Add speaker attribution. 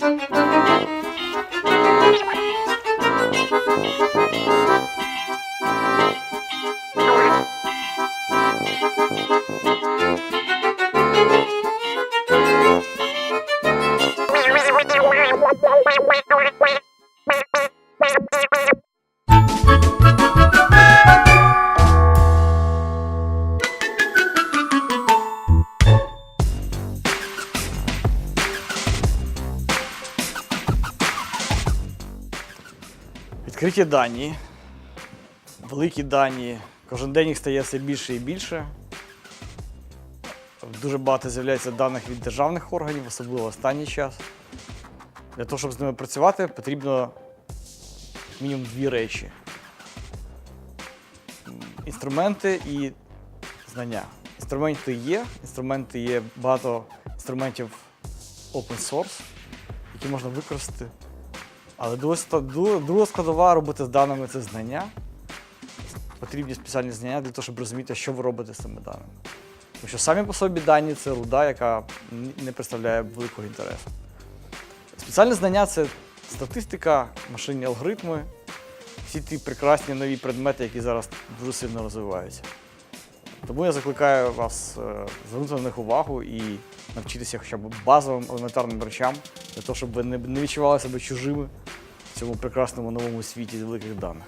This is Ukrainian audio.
Speaker 1: Wow, wow, wow. Відкриті дані, великі дані. Кожен день їх стає все більше і більше. Дуже багато з'являється даних від державних органів, особливо в останній час. Для того, щоб з ними працювати, потрібно мінімум дві речі: інструменти і знання. Інструменти є, інструменти є багато інструментів open source, які можна використати. Але друга складова роботи з даними це знання. Потрібні спеціальні знання для того, щоб розуміти, що ви робите з цими даними. Тому що самі по собі дані це руда, яка не представляє великого інтересу. Спеціальні знання це статистика, машинні алгоритми, всі ті прекрасні нові предмети, які зараз дуже сильно розвиваються. Тому я закликаю вас е, звернути на них увагу і навчитися хоча б базовим елементарним речам, для того, щоб ви не відчували себе чужими цьому прекрасному новому світі великих даних.